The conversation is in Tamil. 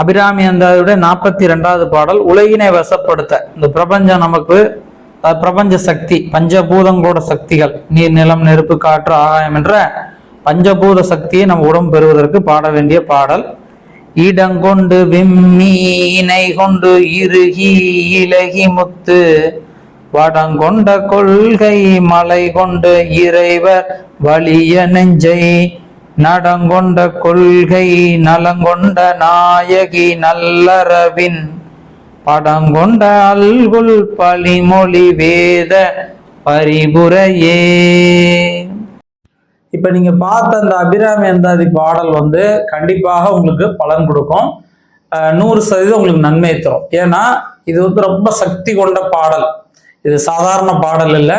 அபிராமி அந்தாதியுடைய நாற்பத்தி ரெண்டாவது பாடல் உலகினை வசப்படுத்த இந்த பிரபஞ்சம் நமக்கு பிரபஞ்ச சக்தி பஞ்சபூதங்களோட சக்திகள் நீர் நிலம் நெருப்பு காற்று ஆகாயம் என்ற பஞ்சபூத சக்தியை நம்ம உடம்பு பெறுவதற்கு பாட வேண்டிய பாடல். இடங்கொண்டு விம்மீனை கொண்டு இறுகி இலகி முத்து வடங்கொண்ட கொள்கை மலை கொண்டு இறைவர் வலிய நெஞ்சை நடங்கொண்ட கொள்கை நலங்கொண்ட நாயகி நல்லறவின் படங்கொண்ட அல்குல் பழிமொழி வேத பரிபுரையே. இப்ப நீங்க பார்த்த அந்த அபிராமி அந்தாதி பாடல் வந்து கண்டிப்பாக உங்களுக்கு பலன் கொடுக்கும். நூறு சதவீதம் உங்களுக்கு நன்மை தரும். ஏன்னா இது வந்து ரொம்ப சக்தி கொண்ட பாடல். இது சாதாரண பாடல் இல்லை.